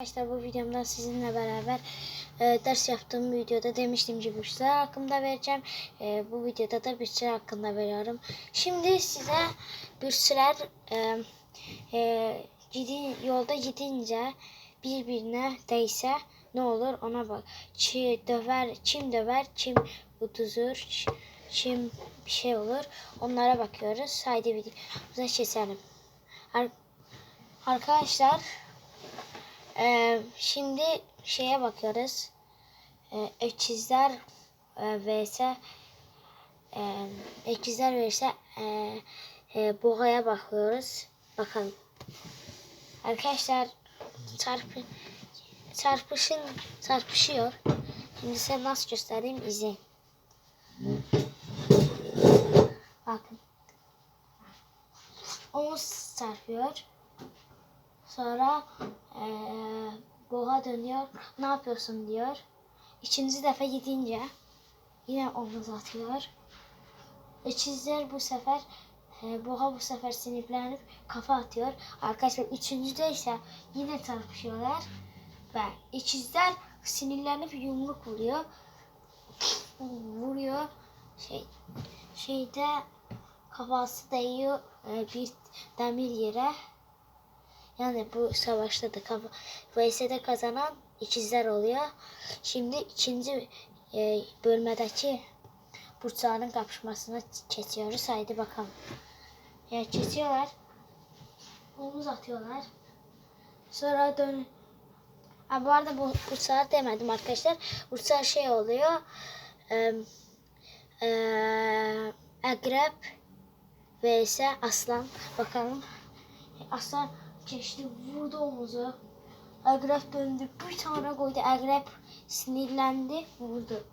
Arkadaşlar bu videomda sizinle beraber e, ders yaptığım videoda demiştim ki burçlar hakkında vereceğim. E, bu videoda da burçlar hakkında veriyorum. Şimdi size burçlar e, e, gidi, yolda gidince birbirine değse ne olur ona bak. Çi, döver, kim döver, kim utuzur, ç- kim bir şey olur. Onlara bakıyoruz. Haydi videomuza geçelim. Ar- Arkadaşlar ee, şimdi şeye bakıyoruz. Ee, öküzler e, vs e, öküzler vs e, e, boğaya bakıyoruz. Bakalım. Arkadaşlar çarpı çarpışın çarpışıyor. Şimdi size nasıl göstereyim izleyin. Bakın. Omuz çarpıyor. Sonra eee boğa dönüyor. Ne yapıyorsun diyor. İkinci defa gidince yine omuz atıyor. İkizler bu sefer e, boğa bu sefer sinirlenip kafa atıyor. Arkadaşlar üçüncüde ise yine çarpışıyorlar. Ve ikizler sinirlenip yumruk vuruyor. Vuruyor. Şey şeyde kafası değiyor e, bir demir yere. Yani bu savaşta da VS'de kazanan ikizler oluyor. Şimdi ikinci e, bölmedeki burçların kapışmasına geçiyoruz. Haydi bakalım. Ya kesiyorlar. Omuz atıyorlar. Sonra dön. Ha, bu arada bu burçlar demedim arkadaşlar. Burçlar şey oluyor. E, e, akrep vs aslan. Bakalım. Aslan geçti vurdu omuzu. Akrep döndü bir tane koydu. Akrep sinirlendi vurdu.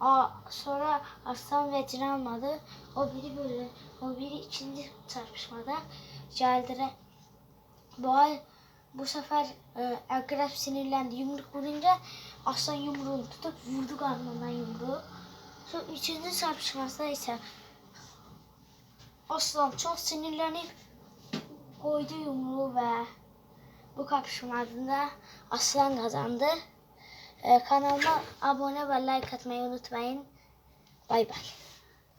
Aa, sonra aslan vecini almadı. O biri böyle, o biri ikinci çarpışmada geldiler. Boğa bu sefer e, akrep sinirlendi. Yumruk vurunca aslan yumruğunu tutup vurdu karnından yumruğu. Sonra üçüncü çarpışmada ise aslan çok sinirlenip koydu yumruğu ve bu kapışmada aslan kazandı. Ee, kanalıma abone ve like atmayı unutmayın. Bay bay.